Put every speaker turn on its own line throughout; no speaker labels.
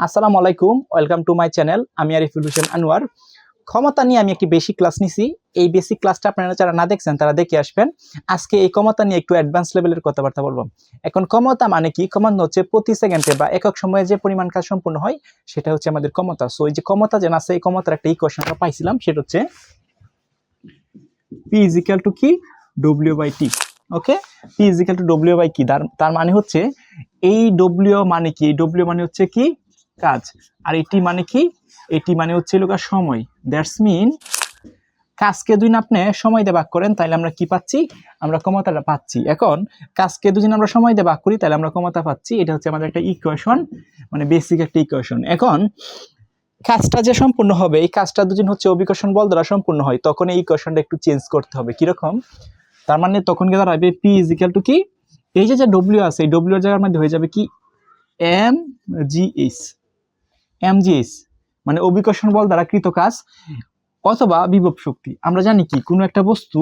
আসসালামু আলাইকুম, welcome to my channel, আমি আরিফুল হোসেন আনোয়ার। ক্ষমতা নিয়ে আমি একটি বেসিক ক্লাস নিছি। এই বেসিক ক্লাসটা আপনারা যারা না দেখছেন, তারা দেখে আসবেন। আজকে এই ক্ষমতা নিয়ে একটু অ্যাডভান্স লেভেলের কথাবার্তা বলব। এখন ক্ষমতা মানে কি? ক্ষমতা হচ্ছে প্রতি সেকেন্ডে বা একক সময়ে যে পরিমাণ কাজ সম্পূর্ণ হয়, সেটা হচ্ছে আমাদের ক্ষমতা। সো এই যে ক্ষমতা যেন আছে, এই ক্ষমতার একটা ইকুয়েশন আমরা পাইছিলাম, সেটা হচ্ছে পি ইজ ইকাল টু কি? W by T okay P is equal to W by কি তার- তার মানে হচ্ছে এই ডব্লিউ মানে কি? ডব্লিউ মানে হচ্ছে কি? কাজ। আর এটি মানে কি? এটি মানে হচ্ছে লোকার সময়। দ্যাটস মিন কাজকে দুই আপনি সময় ভাগ করেন তাহলে আমরা কি পাচ্ছি? আমরা ক্ষমতাটা পাচ্ছি। এখন কাজকে দুদিন আমরা সময় ভাগ করি তাহলে আমরা ক্ষমতা পাচ্ছি। এটা হচ্ছে আমাদের একটা ইকুয়েশন মানে বেসিক একটা ইকুয়েশন এখন কাজটা যে সম্পূর্ণ হবে, এই কাজটা দুদিন হচ্ছে অভিকর্ষণ বল দ্বারা সম্পূর্ণ হয়, তখন এই ইকুয়েশনটা একটু চেঞ্জ করতে হবে। কীরকম? তার মানে তখন কি দাঁড়াবে পি ইজ ইকাল টু কি? এই যে যে ডব্লিউ আছে, এই ডব্লিউ জায়গার মধ্যে হয়ে যাবে কি? M G H M G মানে অভিকর্ষণ বল দ্বারা কৃত কাজ, অথবা বিভব শক্তি। আমরা জানি কি, কোনো একটা বস্তু,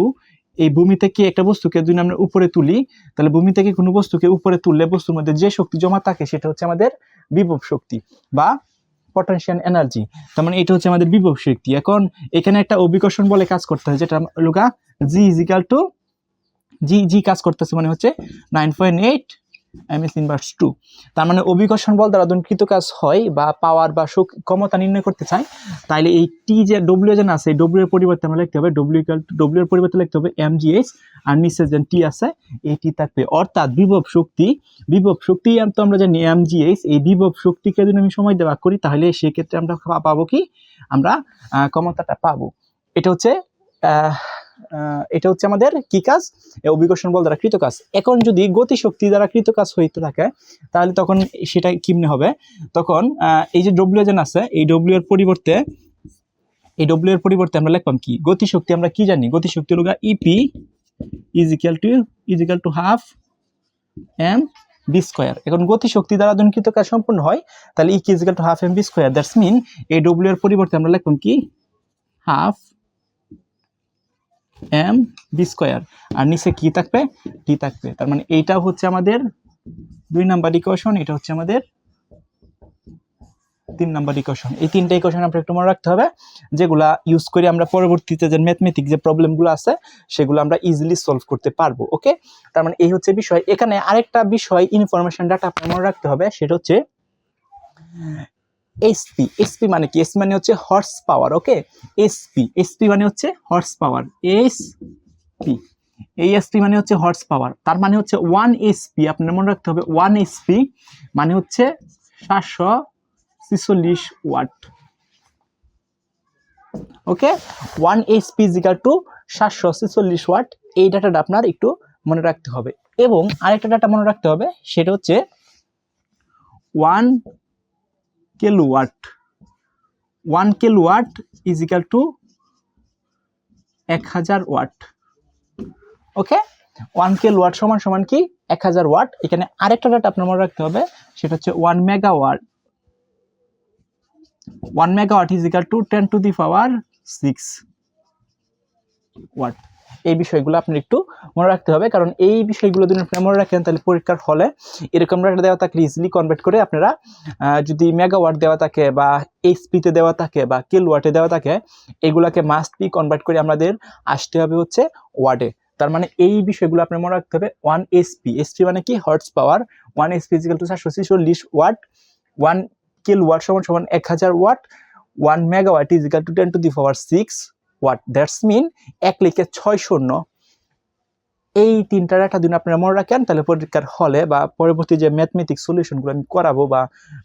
এই ভূমি থেকে একটা বস্তুকে যদি আমরা উপরে তুলি, তাহলে ভূমি থেকে কোনো বস্তুকে উপরে তুললে বস্তুর মধ্যে যে শক্তি জমা থাকে, সেটা হচ্ছে আমাদের বিভব শক্তি বা পটেনশিয়াল এনার্জি তার মানে এটা হচ্ছে আমাদের বিভব শক্তি। এখন এখানে একটা অভিকর্ষণ বলে কাজ করতে হয়, যেটা লোকা জি ইজিক্যাল টু জি জি কাজ করতেছে মানে হচ্ছে nine point eight M S inverse two তার মানে অভিকর্ষণ বল দ্বারা যখন কৃত কাজ হয় বা পাওয়ার বা শক- ক্ষমতা নির্ণয় করতে চাই তাহলে এই টি যে ডব্লিউ যেন আছে ডব্লিউ এর পরিবর্তে আমরা লিখতে হবে ডব্লিউ ডব্লিউ এর পরিবর্তে লিখতে হবে এম জি এইচ আর নিচে যে টি আছে, এই টি থাকবে। অর্থাৎ বিভব শক্তি বিভব শক্তি তো আমরা জানি এম জি এইচ এই বিভব শক্তিকে যদি আমি সময় দেওয়া করি, তাহলে সেক্ষেত্রে আমরা পাবো কি? আমরা ক্ষমতাটা পাবো। এটা হচ্ছে এটা হচ্ছে আমাদের কি কাজ? অভিকর্ষণ বল দ্বারা কৃত কাজ। এখন যদি গতি শক্তি দ্বারা কৃত কাজ হইতে থাকে, তাহলে তখন সেটা কিমনে হবে? তখন এই যে ডব্লিউ যেন আছে, এই ডব্লিউ এর পরিবর্তে, এই ডব্লিউ এর পরিবর্তে আমরা লিখলাম কি? গতি শক্তি আমরা কি জানি? গতি শক্তি হলো EP is equal to is equal to half M B square এখন গতি শক্তি দ্বারা দনকৃত কাজ সম্পূর্ণ হয়, তাহলে ই কি is equal to half M B square that's mean এই ডব্লিউ এর পরিবর্তে আমরা লিখলাম কি? হাফ এম বি স্কোয়ার আর নিচে কি থাকবে? টি থাকবে। তার মানে এইটা হচ্ছে আমাদের দুই নাম্বার ইকুয়েশন এটা হচ্ছে আমাদের তিন নাম্বার ইকুয়েশন এই তিনটা ইকুয়েশন আমরা একটু মনে রাখতে হবে, যেগুলা ইউজ করে আমরা পরবর্তীতে যে ম্যাথমেটিক যে প্রবলেমগুলো আছে, সেগুলো আমরা ইজিলি সলভ করতে পারব ওকে তার মানে এই হচ্ছে বিষয়। এখানে আরেকটা বিষয় ইনফরমেশন ডাটা আপনার মনে রাখতে হবে, সেটা হচ্ছে এসপি এসপি মানে কি? এসপি মানে হচ্ছে horse power okay SP SP মানে হচ্ছে হর্স পাওয়ার এস পি এই এসপি মানে হচ্ছে হর্স পাওয়ার তার মানে হচ্ছে ওয়ান এসপি আপনার মনে রাখতে হবে ওয়ান এসপি মানে হচ্ছে সাতশো ছিচল্লিশ watt. Okay one HP is equal to সাতশো ছিচল্লিশ ওয়াট, এই ডাটাটা আপনার একটু মনে রাখতে হবে। এবং আরেকটা ডাটা মনে রাখতে হবে, সেটা হচ্ছে one kilowatt one kilowatt is equal to এক হাজার watt okay one kilowatt সমান সমান কি? এক হাজার ওয়াট এখানে আরেকটা ডাটা আপনার মনে রাখতে হবে, সেটা হচ্ছে one megawatt one megawatt is equal to ten to the power six watt এই বিষয়গুলো আপনার একটু মনে রাখতে হবে। কারণ এই বিষয়গুলো যদি আপনি মনে রাখেন, তাহলে পরীক্ষার ফলে এরকম একটা দেওয়া থাকলে ইজিলি কনভার্ট করে আপনারা যদি মেগাওয়াট দেওয়া থাকে বা এইচপিতে দেওয়া থাকে বা কিল ওয়াটে দেওয়া থাকে, এগুলাকে মাস্ট বি কনভার্ট করে আমাদের আসতে হবে হচ্ছে ওয়ার্ডে তার মানে এই বিষয়গুলো আপনার মনে রাখতে হবে ওয়ান এসপি এসপি মানে কি? Horsepower one SP is equal to চারশো ছিচল্লিশ ওয়াট ওয়ান কিল ওয়াট সমান সমান এক হাজার watt one megawatt is equal to ten to the power six watt that's mean এক লিখে ছয় শূন্য। এই তিনটার একটা দিন আপনারা মনে রাখেন, তাহলে পরীক্ষার হলে বা পরবর্তী যে ম্যাথমেটিক সলিউশনগুলো আমি করাবো বা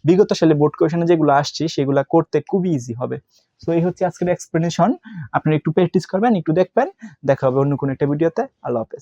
বিগত সালে বোর্ড কোয়েশনে যেগুলো আসছে, সেগুলো করতে খুবই ইজি হবে। সো এই হচ্ছে আজকের এক্সপ্লেনেশন আপনারা একটু প্র্যাকটিস করবেন, একটু দেখবেন। দেখা হবে অন্য কোনো একটা ভিডিওতে আল্লাহ হাফেজ।